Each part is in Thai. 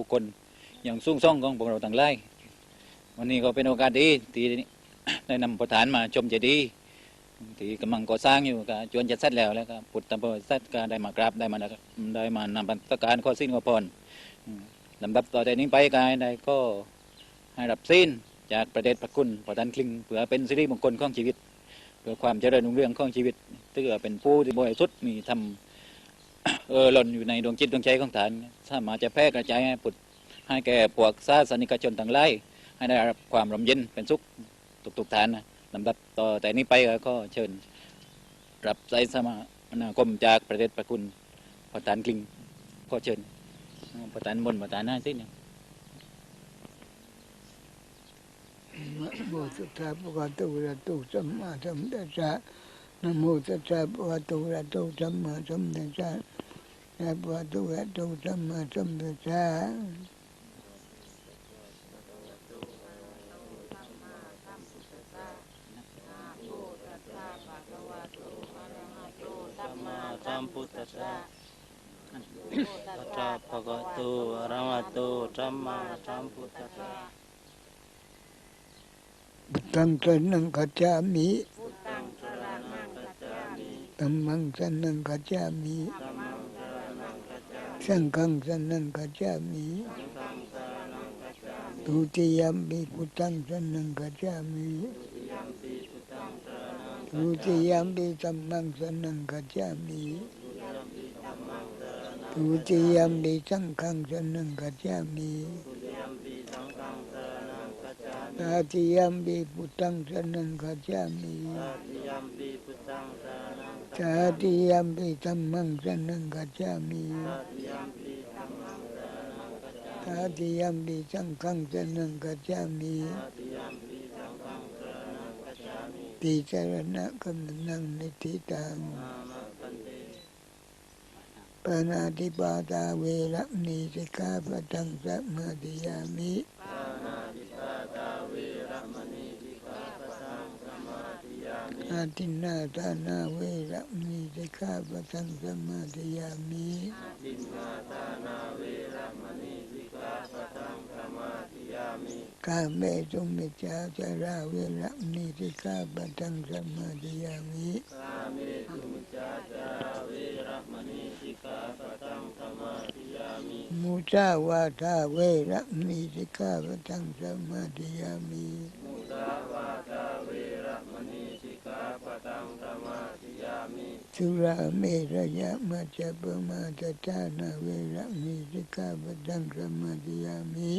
บุคคลอย่างสูงส่งของพวกเราต่างหลายวันนี้ก็เป็นโอกาสดีที่ได้นำประธานมาชมเจดีย์ที่กำลังก่อสร้างอยู่ก็จวนจะเสร็จแล้วแล้วก็พุทธบริษัทก็ได้มากราบได้มาได้มานำปัตการข้อสิ้นข้อพรลำดับต่อจากนี้ไปก็ให้ได้ก็ให้รับสิ้นจากประเดชพระคุณประธานคลิงเพื่อเป็นสิริมงคลของชีวิต เพื่อความเจริญรุ่งเรืองของชีวิตเพื่อเป็นผู้ที่บริสุทธิ์มีทำ เออหล่นอยู่ในดวงจิตดวงใจของฐานสามารถจะแพร่กระจายให้ปุดให้แก่พวกศาสนิกชนต่างหลายให้ได้รับความร่มเย็นเป็นสุขทุกๆฐานนะลำดับต่อแต่นี้ไปก็เชิญรับใจสมานาคมจากประเทศประคุณประธานกลิงก็เชิญประธานบนประธานหน้าที่นี่นะโมตัสสะภะคะวะโตอะระหะโตสัมมาสัมพุทธัสสะนะโมตัสสะภะคะวะโตอะระหะโตสัมมาสัมพุทธัสสะ นะโมตัสสะภะคะวะโตอะระหะโตสัมมาสัมพุทธะสัมพุทธัสสะปัจจาภะคะวะโตอะระหะโตสัมมาสัมพุทธัสสะตังสรนังกัจจามิธัมมังสรนังกัจจามิ สังฆังสรนังกัจจามิทุติยมปิพุทธังสรนังกัจจามิทุติยมปิธัมมังสรนังกัจจามิทุติยมปิสังฆังสรนังกัจจามิตาติยมปิพุทธังสรนังกัจจามิ ยัมปิพุทธังสรณังตาติยมปิธัมมังสรนังกัจจามิตาติยมปิสังฆังสรนังกัจจามิติจารณะกำนังนิติตังปานาติปาตา อาทินาทานาเวระมณีสิกขาปัะทังสมาธิยามิอาทินาทานาเวระมณีสิกขาปัะทังสมาธิยามิกาเมตุมิจฉาจาราเวระมณีสิกขาปัะทังสมาธิยามิกาเมตุมิจฉาจาราเวระมณีสิกขาปัะทังสมาธิยามิมุจาวาทาเวระมณีสิกขาปัะทังสมาธิยามิ สุราเมรยะมัจจปมาตตานาเวระมิสิกาปะทังสมมาธิยามิ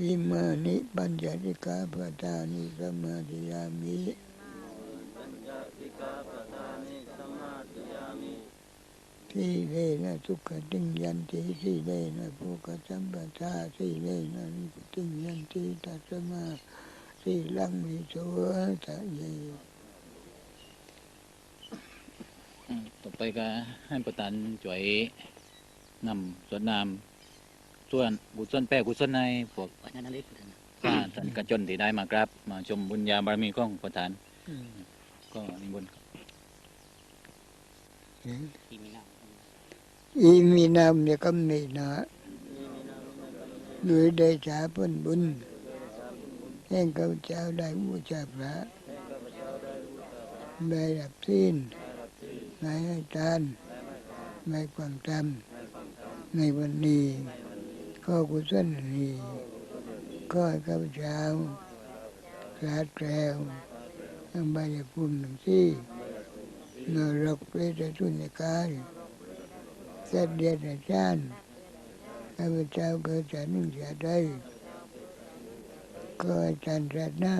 อิมานิปัญจสิกาปะทานิสมาธิยามิปัญญาติกาปตา ทีเลนะสุขติงยันติทีเลนะภูกสัมปทาทีเลนะนิพุติงยันติตัสมาทีลังมิโสทะเยอืมต่อไปก็ให้ประธานช่วยนำส่วนนำส่วนกุศลแป้กุศลในพวกวันนั้นได้พุทธังข้าท่านกระจนที่ได้มากราบมาชมบุญญาบารมีของประธานก็นิมนต์ครับที่มีนา อีมีนามเนี่ยก็มีนะด้วยได้ชาพ้นบุญแห่งข้าพเจ้าได้บูชาพระได้รับสิ้นได้ให้ทานได้ฟังธรรมในวันนี้ก็กุศลนี้ก็ให้ข้าพเจ้าสาดแกล้วทั้งใบยภูมิหนึ่งที่นรกเปรตสุญญากายเสด็จเดียดอาจารย์ข้าพเจ้าเกิดจากหนึ่งจากใดก็อาจารย์รัตนา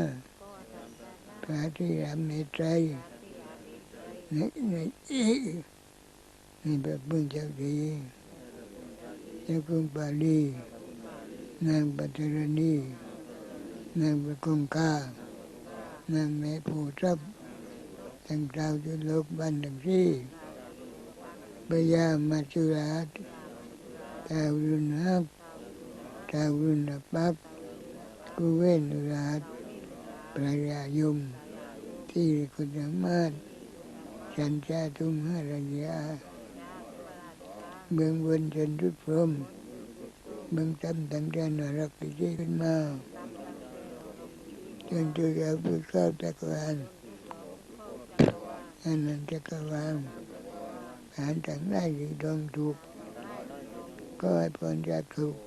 พระที่รำในใจในในอีในแบบบุญเจ้าดีเจ้าคุณปาลีนางปัตตรณีนางประกงกานางแม่ผู้ทรัพย์ทั้งเจ้าจุลกบ้านทั้งที่ บยามาจุราชดาวรุณฮักดาวรุณปับกุเวนราชประยายม ที่คุณสามาศฉันจาทุมหรัญญาเมืองบนจันทุพรมเมืองตำตั้งแต่นรกที่ที่ขึ้นมาจนจุฬาภุครอบจักรวาลอันนั้นจักวาล ผ่านทางได้ที่ดองถูกก็ให้พ้นจากทุกข์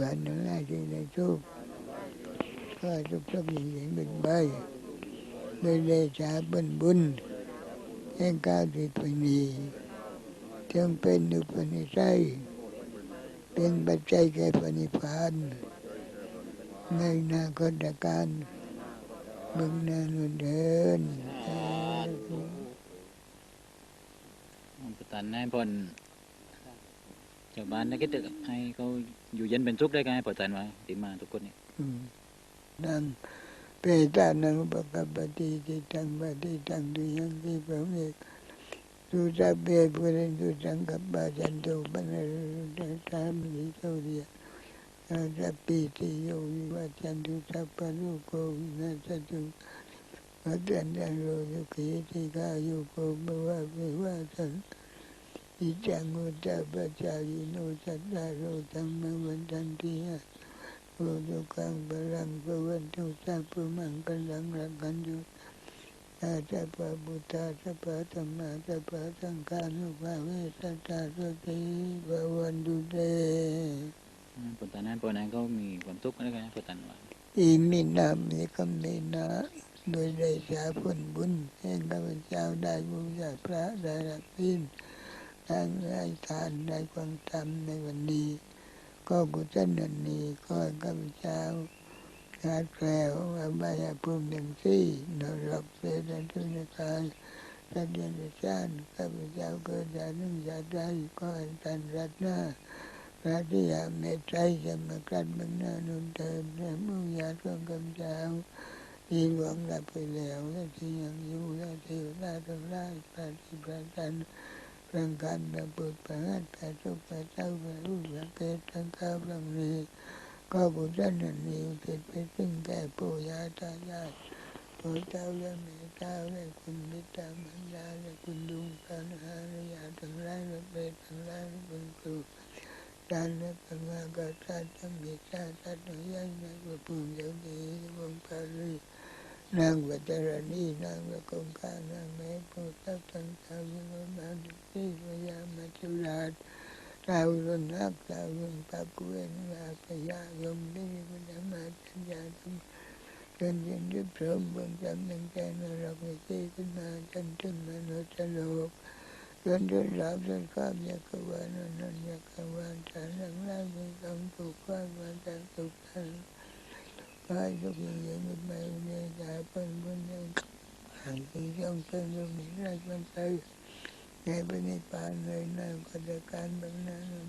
ผ่านทางได้ที่ได้ทุกก็ให้ทุกข์ทุกข์ยิ่งยิ่งเป็นใบโดยเดชาบุญบุญแห่งกาวที่ปนี้จงเป็นอุปนิสัยเป็นปัจจัยแก่ปณิพานในนาคตการเบื้องหน้านุนเดิน ประธานนายพลชาวบ้านนักกิจให้เขาอยู่เย็นเป็นสุกข์ได้ไงประธานว่าติมาทุกคนเนี่ยอืมนังเปตานังปะกปฏิจิตังปฏิตังตุยังทิพระเมกสุสัพเพปุเรนตุสังกัปปะจันโตปะนะรุตตามิโตเรียสัพพิติโยวิวัจันตุสัพพะโลกโกวินาศตุวัฏันตังโรยุขิติกายุโกภวะเววะสัน อิจังอุตตปะจายิโนสัตตาโรธัมมวันตันติยะโอตุกังบาลังพวันตุสัพพมังกัลังรักกันตุอาสัพพะบุตตาสัพพะธรรมาสัพพะสังฆานุภาเวสัตตาสติภวันตุเตประธานนายพลนั้นเขามีความสุกขได้ไงประธานว่าอิมินามิกัมเมนะโดยได้สาผลบุญแห่งข้าพเจ้าได้บูชาพระได้รับสิ นได้ได้ทานได้ความธรรมในวันนี้ ก็กุศลนันนี้ก็ให้ข้าพเจ้าขาดแคล้วอบายภูมิทั้งสี่นรกเปรตและทุนกายสัตว์เดรัจฉานข้าพเจ้าเกิดจากนึ่งชาติใดก็ให้ท่านรัตนาพระที่ยาเมตไตรจะมากรัดเบื้องหน้านุนเดินและมุ่งญาติของข้าพเจ้าที่หลวงหลับไปแล้วและที่ยังอยู่และเทวดาทั้งหลายพระที่พระจันท ร์ร่างกายแบบเปิดเผยแต่ทุกข์แต่เจ้าแต่รู้สังเกตทั้งข้าวลำนี้ก็บุญนั้นนี้ติดไปซึ่งแก่ปู่ย่าตายายพระเจ้าและแม่เจ้าและคุณมิตรมันดาและคุณลุงกันหาและญาทั้งหลายและเปรตทั้งหลายและเป็นครูจานและป็นมากระชาจะมีชาติหนุ่ยยันในพระภูมิเจ้าดีวงพาลี นางวัจรณีนางละกงกานางแม่ผู้ทับทั้งชาวยุโรปานที่พยามาจุราชดาวรนักดาวรุนปักเวนลาพยายมได้พุทธมาจัญญาธรรมจนยินดีพร้อมบื้องจำตั้งใจนรกวิธีขึ้นมาจนถึงมนุษย์โลกจนได้รับจนความยากวานนนันยากวานฉันทั้งหลายมีความถูกความมาจากทุกท่าน กายทุกอย่างอย่างไม่ไม่ไม่ได้เป็นบุญยังห่างที่ย่องเป็นยังมีไรมันไปในปณิพานเลยนะก็จะการบางนั้นเดิน